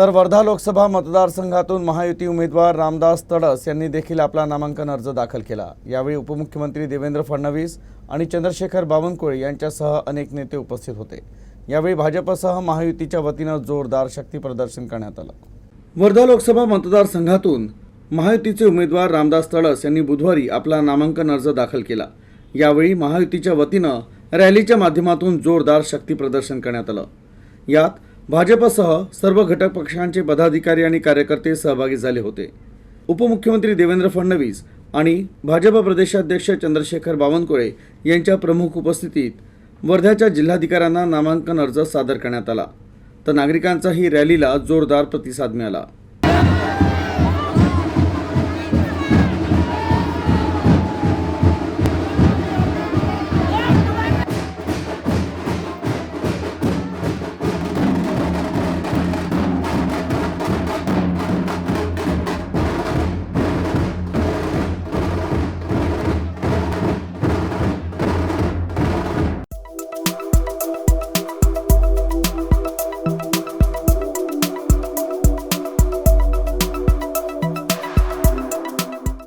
तर वर्धा लोकसभा मतदारसंघातून महायुती उमेदवार रामदास तडस यांनी देखील आपला नामांकन अर्ज दाखल केला. यावेळी उपमुख्यमंत्री देवेंद्र फडणवीस आणि चंद्रशेखर बावनकुळे यांच्यासह अनेक नेते उपस्थित होते. यावेळी भाजपसह महायुतीच्या वतीनं जोरदार शक्ती प्रदर्शन करण्यात आलं. वर्धा लोकसभा मतदारसंघातून महायुतीचे उमेदवार रामदास तडस यांनी बुधवारी आपला नामांकन अर्ज दाखल केला. यावेळी महायुतीच्या वतीनं रॅलीच्या माध्यमातून जोरदार शक्ती प्रदर्शन करण्यात आलं. यात भाजपसह सर्व घटक पक्षांचे पदाधिकारी आणि कार्यकर्ते सहभागी झाले होते. उपमुख्यमंत्री देवेंद्र फडणवीस आणि भाजप प्रदेशाध्यक्ष चंद्रशेखर बावनकुळे यांच्या प्रमुख उपस्थितीत वर्ध्याच्या जिल्हाधिकाऱ्यांना नामांकन अर्ज सादर करण्यात आला. तर नागरिकांचाही रॅलीला जोरदार प्रतिसाद मिळाला.